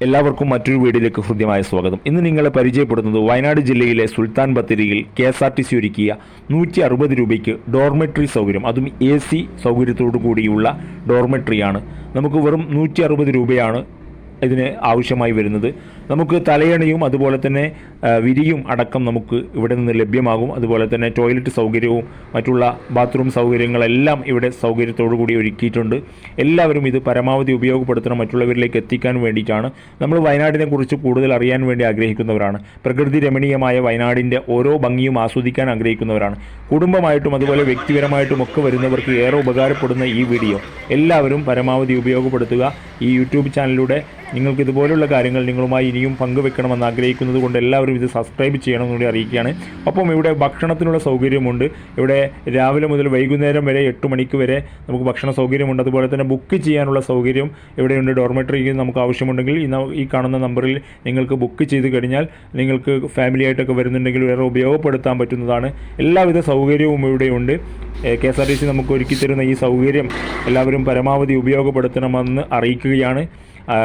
എല്ലാവർക്കും മറ്റൊരു വീഡിയോയിലേക്ക് ഹൃദ്യമായ സ്വാഗതം. ഇന്ന് നിങ്ങളെ പരിചയപ്പെടുന്നത് വയനാട് ജില്ലയിലെ സുൽത്താൻ ബത്തേരിയിൽ K S R T C ഒരുക്കിയ നൂറ്റി അറുപത് രൂപയ്ക്ക് ഡോർമെട്രി സൗകര്യം. അതും എ സി സൗകര്യത്തോടു കൂടിയുള്ള ഡോർമെട്രിയാണ്. നമുക്ക് വെറും നൂറ്റി അറുപത് രൂപയാണ് ഇതിന് ആവശ്യമായി വരുന്നത്. നമുക്ക് തലയണയും അതുപോലെ തന്നെ വിരിയും അടക്കം നമുക്ക് ഇവിടെ നിന്ന് ലഭ്യമാകും. അതുപോലെ തന്നെ ടോയ്ലറ്റ് സൗകര്യവും മറ്റുള്ള ബാത്റൂം സൗകര്യങ്ങളെല്ലാം ഇവിടെ സൗകര്യത്തോടു കൂടി ഒരുക്കിയിട്ടുണ്ട്. എല്ലാവരും ഇത് പരമാവധി ഉപയോഗപ്പെടുത്തണം. മറ്റുള്ളവരിലേക്ക് എത്തിക്കാൻ വേണ്ടിയിട്ടാണ്. നമ്മൾ വയനാടിനെ കുറിച്ച് കൂടുതൽ അറിയാൻ വേണ്ടി ആഗ്രഹിക്കുന്നവരാണ്. പ്രകൃതി രമണീയമായ വയനാടിന്റെ ഓരോ ഭംഗിയും ആസ്വദിക്കാൻ ആഗ്രഹിക്കുന്നവരാണ്. കുടുംബമായിട്ടും അതുപോലെ വ്യക്തിപരമായിട്ടും ഒക്കെ വരുന്നവർക്ക് ഏറെ ഉപകാരപ്പെടുന്ന ഈ വീഡിയോ. എല്ലാവരും പരമാവധി ഉപയോഗപ്പെടുത്തുക. ഈ യൂട്യൂബ് ചാനലിലൂടെ നിങ്ങൾക്ക് ഇതുപോലുള്ള കാര്യങ്ങൾ നിങ്ങളുമായി ഇനിയും പങ്കുവെക്കണമെന്ന് ആഗ്രഹിക്കുന്നത് കൊണ്ട് എല്ലാവരും ഇത് സബ്സ്ക്രൈബ് ചെയ്യണമെന്ന് കൂടി അറിയിക്കുകയാണ്. അപ്പം ഇവിടെ ഭക്ഷണത്തിനുള്ള സൗകര്യമുണ്ട്. ഇവിടെ രാവിലെ മുതൽ വൈകുന്നേരം വരെ എട്ട് മണിക്ക് വരെ നമുക്ക് ഭക്ഷണ സൗകര്യമുണ്ട്. അതുപോലെ തന്നെ ബുക്ക് ചെയ്യാനുള്ള സൗകര്യം ഇവിടെയുണ്ട്. ഡോർമെട്രിക്ക് നമുക്ക് ആവശ്യമുണ്ടെങ്കിൽ ഈ കാണുന്ന നമ്പറിൽ നിങ്ങൾക്ക് ബുക്ക് ചെയ്ത് കഴിഞ്ഞാൽ നിങ്ങൾക്ക് ഫാമിലി ആയിട്ടൊക്കെ വരുന്നുണ്ടെങ്കിൽ വേറെ ഉപയോഗപ്പെടുത്താൻ പറ്റുന്നതാണ്. എല്ലാവിധ സൗകര്യവും ഇവിടെയുണ്ട്. K S R T C നമുക്ക് ഒരുക്കി തരുന്ന ഈ സൗകര്യം എല്ലാവരും പരമാവധി ഉപയോഗപ്പെടുത്തണമെന്ന് അറിയിക്കുകയാണ്.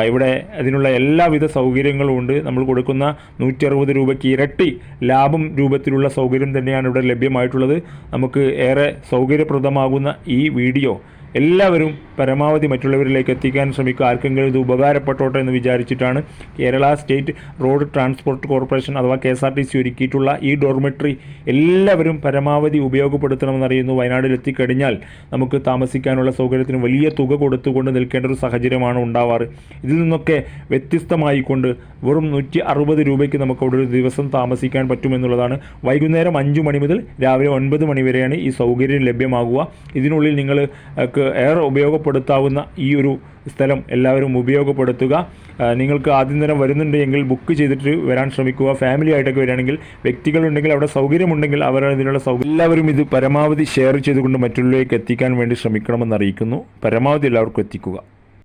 ഇവിടെ അതിനുള്ള എല്ലാവിധ സൗകര്യങ്ങളും ഉണ്ട്. നമ്മൾ കൊടുക്കുന്ന നൂറ്റി അറുപത് രൂപയ്ക്ക് ഇരട്ടി ലാഭം രൂപത്തിലുള്ള സൗകര്യം തന്നെയാണ് ഇവിടെ ലഭ്യമായിട്ടുള്ളത്. നമുക്ക് ഏറെ സൗകര്യപ്രദമാകുന്ന ഈ വീഡിയോ എല്ലാവരും പരമാവധി മറ്റുള്ളവരിലേക്ക് എത്തിക്കാൻ ശ്രമിക്കുക. ആർക്കെങ്കിലും ഇത് ഉപകാരപ്പെട്ടോട്ടെ എന്ന് വിചാരിച്ചിട്ടാണ് Kerala state road transport corporation അഥവാ K S R T C ഒരുക്കിയിട്ടുള്ള ഈ ഡോർമെട്രി എല്ലാവരും പരമാവധി ഉപയോഗപ്പെടുത്തണമെന്നറിയുന്നു വയനാട്ടിൽ എത്തിക്കഴിഞ്ഞാൽ നമുക്ക് താമസിക്കാനുള്ള സൗകര്യത്തിന് വലിയ തുക കൊടുത്തുകൊണ്ട് നിൽക്കേണ്ട ഒരു സാഹചര്യമാണ് ഉണ്ടാവാറ്. ഇതിൽ നിന്നൊക്കെ വ്യത്യസ്തമായിക്കൊണ്ട് വെറും നൂറ്റി അറുപത് രൂപയ്ക്ക് നമുക്ക് അവിടെ ഒരു ദിവസം താമസിക്കാൻ പറ്റുമെന്നുള്ളതാണ് വൈകുന്നേരം അഞ്ച് മണി മുതൽ രാവിലെ ഒൻപത് മണി വരെയാണ് ഈ സൗകര്യം ലഭ്യമാകുക. ഇതിനുള്ളിൽ നിങ്ങൾ ഏറെ ഏറെ ഉപയോഗപ്പെടുത്താവുന്ന ഈ ഒരു സ്ഥലം എല്ലാവരും ഉപയോഗപ്പെടുത്തുക. നിങ്ങൾക്ക് ആദ്യം തന്നെ വരുന്നുണ്ട് എങ്കിൽ ബുക്ക് ചെയ്തിട്ട് വരാൻ ശ്രമിക്കുക. ഫാമിലി ആയിട്ടൊക്കെ വരികയാണെങ്കിൽ വ്യക്തികളുണ്ടെങ്കിൽ അവിടെ സൗകര്യമുണ്ടെങ്കിൽ അവർ അതിനുള്ള സൗകര്യം എല്ലാവരും ഇത് പരമാവധി ഷെയർ ചെയ്തുകൊണ്ട് മറ്റുള്ളവരേക്ക് എത്തിക്കാൻ വേണ്ടി ശ്രമിക്കണമെന്ന് അറിയിക്കുന്നു. പരമാവധി എല്ലാവർക്കും എത്തിക്കുക.